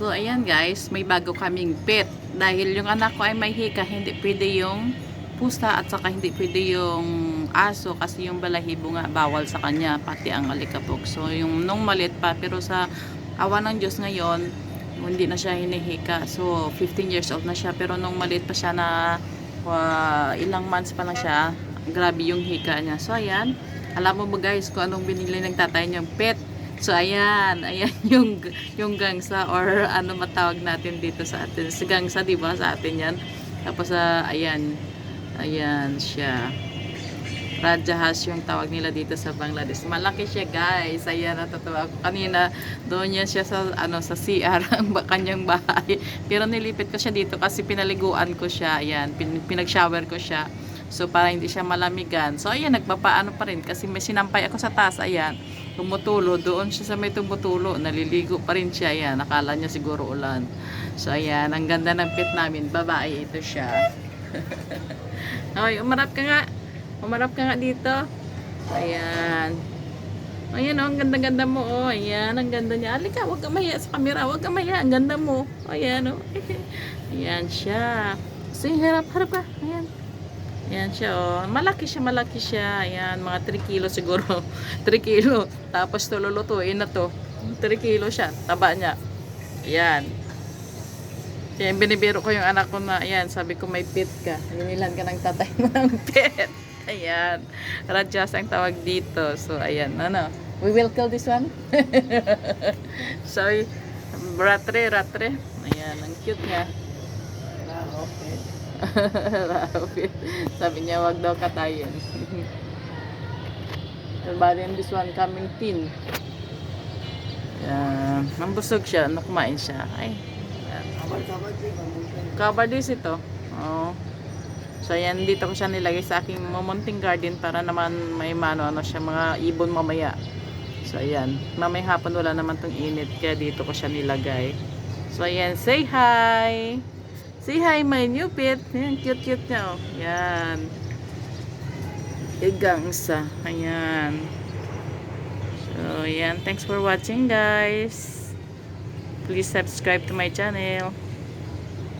So, ayan guys, may bago kaming pet. Dahil yung anak ko ay may hika, hindi pwede yung pusa at saka hindi pwede yung aso kasi yung balahibo nga bawal sa kanya, pati ang alikabok. So, yung nung maliit pa, pero sa awa ng Diyos ngayon, hindi na siya hinihika. So, 15 years old na siya. Pero nung maliit pa siya na uh, ilang months pa lang siya, grabe yung hika niya. So, ayan. Alam mo ba guys kung anong binili ng tatay niyang pet? So, ayan. Ayan yung, yung gangsa or ano matawag natin dito sa atin. Sa gangsa, di ba? Sa atin yan. Tapos, ah, ayan. Ayan siya. Rajahas yung tawag nila dito sa Bangladesh. Malaki siya guys. Ayan, natatawa ako. Kanina, doon yan siya sa, ano, sa CR, ang kanyang bahay. Pero nilipit ko siya dito kasi pinaliguan ko siya. Ayan, pin, pinag-shower ko siya. So, para hindi siya malamigan. So, ayan, nagpapaano pa rin kasi may sinampay ako sa taas. Ayan, tumutulo. Doon siya sa may tumutulo. Naliligo pa rin siya. Ayan, nakala niya siguro ulan. So, ayan, ang ganda ng pet namin. Babae ito siya. Ay, umarap ka nga. Umarap ka nga dito. Ayan. Ayan oh, ang ganda-ganda mo oh. Ayan, ang ganda niya. Alika, huwag ka mahiya sa camera. Huwag ka mahiya. Ang ganda mo. Ayan oh. Ayan siya. So, harap, harap ka. Ayan. Ayan siya oh. Malaki siya, malaki siya. Ayan, mga 3 kilo siguro. 3 kilo. Tapos tululutuin na to. 3 kilo siya. Taba niya. Ayan. Kaya binibiro ko yung anak ko na, ayan, sabi ko may pet ka. Hinilan ka ng tatay mo ng pet. Ayan. Rajas ang tawag dito. So, ayan. Ano? We will kill this one. Sorry. Ratre, ratre. Ayan. Ang cute niya. Rapid. Sabi niya, wag daw katayin. But then this one coming thin. Ayan. Mambusog siya. Ano kumain siya. Ay. Kabadis ito. Oo. So, ayan, dito ko siya nilagay sa aking mamunting garden para naman may mano, ano siya, mga ibon mamaya. So, ayan. Mamay hapon wala naman tong init, kaya dito ko siya nilagay. So, ayan, say hi! Say hi, my new pet. Ayan, cute-cute niya, oh. Ayan. Igangsa. Ayan. So, ayan. Thanks for watching, guys. Please subscribe to my channel.